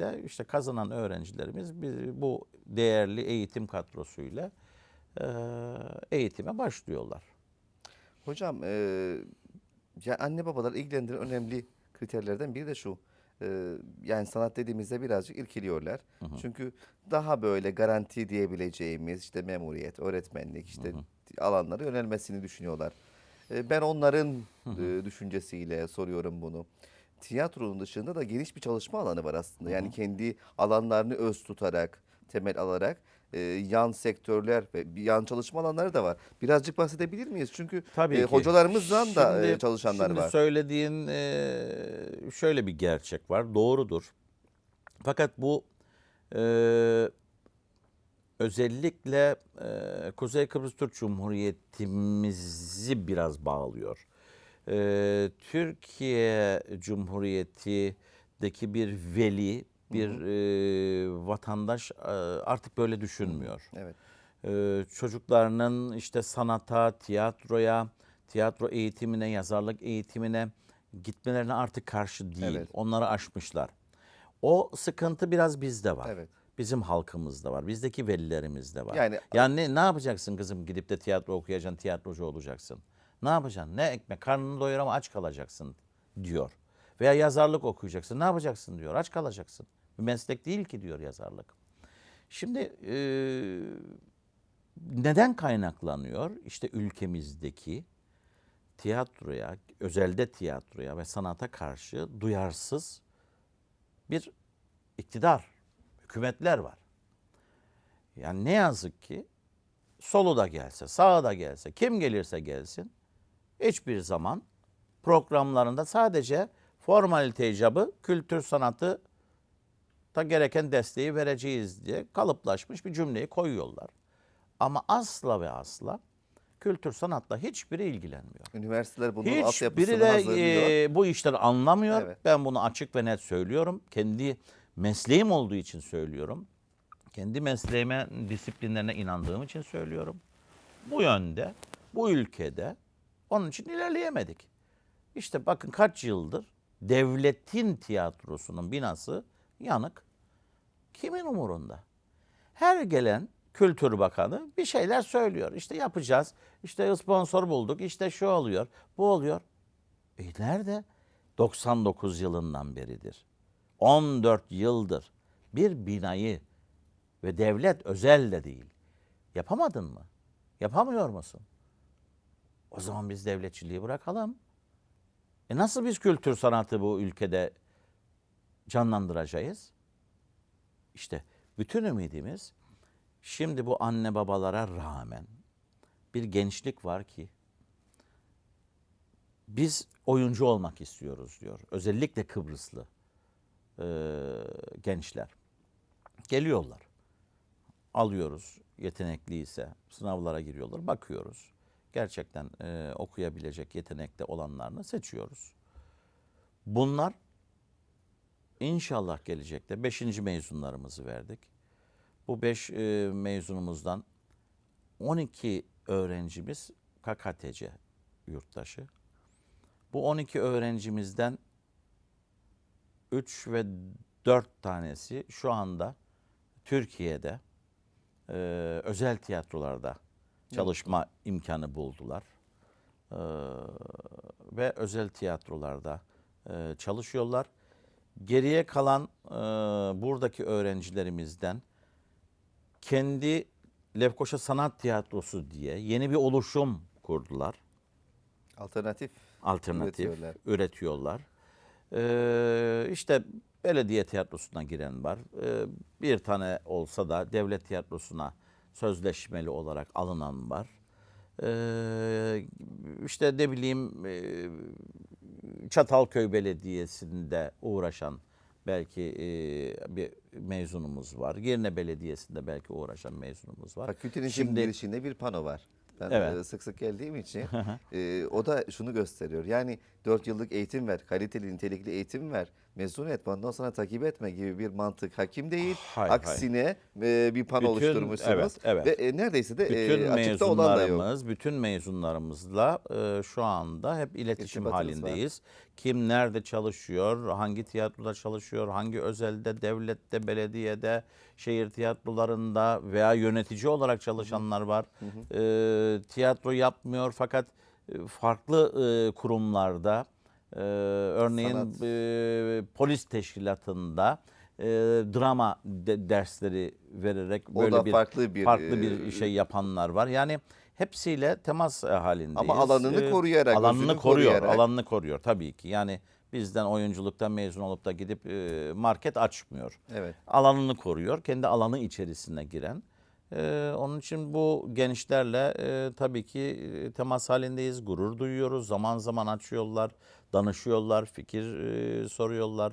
Böylelikle işte kazanan öğrencilerimiz bir- bu değerli eğitim kadrosuyla e, eğitime başlıyorlar. Hocam e, ya anne babalar ilgilendiren önemli kriterlerden biri de şu. e, yani sanat dediğimizde birazcık irkiliyorlar. Çünkü daha böyle garanti diyebileceğimiz işte memuriyet, öğretmenlik işte alanlara yönelmesini düşünüyorlar. E, ben onların e, düşüncesiyle soruyorum bunu. Tiyatronun dışında da geniş bir çalışma alanı var aslında. Yani kendi alanlarını öz tutarak, temel alarak e, yan sektörler ve yan çalışma alanları da var. Birazcık bahsedebilir miyiz? Çünkü Tabii e, hocalarımızdan da e, Şimdi- çalışanlar şimdi var. söylediğin e, şöyle bir gerçek var. Doğrudur. Fakat bu e, özellikle e, Kuzey Kıbrıs Türk Cumhuriyetimizi biraz bağlıyor. E, Türkiye Cumhuriyeti'deki bir veli, bir e, vatandaş e, artık böyle düşünmüyor Evet. e, çocuklarının işte sanata, tiyatroya, tiyatro eğitimine, yazarlık eğitimine gitmelerine artık karşı değil. Evet. Onları aşmışlar. O sıkıntı biraz bizde var. Evet. Bizim halkımızda var. Bizdeki velilerimizde var. Yani- yani ne, ne yapacaksın kızım gidip de tiyatro okuyacaksın, tiyatrocu olacaksın. Ne yapacaksın? Ne ekmek? Karnını doyur ama aç kalacaksın diyor. Veya yazarlık okuyacaksın. Ne yapacaksın diyor. Aç kalacaksın. Bir meslek değil ki diyor yazarlık. Şimdi e, neden kaynaklanıyor? İşte ülkemizdeki tiyatroya, özelde tiyatroya ve sanata karşı duyarsız bir iktidar, hükümetler var. Yani ne yazık ki solu da gelse, sağı da gelse, kim gelirse gelsin hiçbir zaman programlarında sadece formalite icabı kültür sanatı da gereken desteği vereceğiz diye kalıplaşmış bir cümleyi koyuyorlar. Ama asla ve asla kültür sanatla hiçbiri ilgilenmiyor. Üniversiteler bunun Hiçbiri de e, bu işleri anlamıyor. Evet. Ben bunu açık ve net söylüyorum. Kendi mesleğim olduğu için söylüyorum. Kendi mesleğime, disiplinlerine inandığım için söylüyorum. Bu yönde, bu ülkede onun için ilerleyemedik. İşte bakın kaç yıldır devletin tiyatrosunun binası yanık. Kimin umurunda? Her gelen Kültür Bakanı bir şeyler söylüyor. İşte yapacağız, işte sponsor bulduk, işte şu oluyor, bu oluyor. E nerede? 99 yılından beridir. 14 yıldır bir binayı ve devlet özel de değil. Yapamadın mı? Yapamıyor musun? O zaman biz devletçiliği bırakalım. E nasıl biz kültür sanatı bu ülkede canlandıracağız? İşte bütün ümidimiz şimdi bu anne babalara rağmen bir gençlik var ki biz oyuncu olmak istiyoruz diyor. Özellikle Kıbrıslı e, gençler. Geliyorlar. Alıyoruz yetenekliyse sınavlara giriyorlar. Bakıyoruz. Gerçekten e, okuyabilecek yetenekte olanlarını seçiyoruz. Bunlar İnşallah gelecekte 5. mezunlarımızı verdik. Bu 5 mezunumuzdan 12 öğrencimiz KKTC yurttaşı. Bu 12 öğrencimizden 3 ve 4 tanesi şu anda Türkiye'de e, özel tiyatrolarda çalışma imkanı buldular. E, ve özel tiyatrolarda e, çalışıyorlar. Geriye kalan e, buradaki öğrencilerimizden kendi Lefkoşa Sanat Tiyatrosu diye yeni bir oluşum kurdular. Alternatif Alternatif üretiyorlar. üretiyorlar. Ee, işte belediye tiyatrosuna giren var. Ee, bir tane olsa da devlet tiyatrosuna sözleşmeli olarak alınan var. Ee, işte ne bileyim e, Çatalköy Belediyesi'nde uğraşan belki e, bir mezunumuz var. Girne Belediyesi'nde belki uğraşan mezunumuz var. Fakültenin Şimdi- girişinde bir pano var. Ben Evet. e, sık sık geldiğim için e, o da şunu gösteriyor. Yani 4 yıllık eğitim ver, kaliteli, nitelikli eğitim ver, mezun etme ondan sonra takip etme gibi bir mantık hakim değil. Hayır, Aksine e, bir pano Bütün- oluşturmuşsunuz. evet, evet. Ve e, neredeyse de Bütün e, açıkta olan da yok. bütün mezunlarımızla e, şu anda hep iletişim İrtibatınız var. halindeyiz. Kim nerede çalışıyor, hangi tiyatroda çalışıyor, hangi özelde, devlette, belediyede, şehir tiyatrolarında veya yönetici olarak çalışanlar var. E, tiyatro yapmıyor fakat e, farklı e, kurumlarda, e, örneğin Sanat. e, polis teşkilatında e, drama de- dersleri vererek O böyle bir farklı bir, farklı bir e, şey yapanlar var. Yani hepsiyle temas e, halindeyiz. Ama alanını E, koruyarak, alanını koruyor, koruyarak. alanını koruyor tabii ki. Yani bizden oyunculuktan mezun olup da gidip e, market açmıyor. Evet. Alanını koruyor, kendi alanı içerisine giren. E, onun için bu gençlerle e, tabii ki e, temas halindeyiz, gurur duyuyoruz. Zaman zaman açıyorlar, danışıyorlar, fikir e, soruyorlar.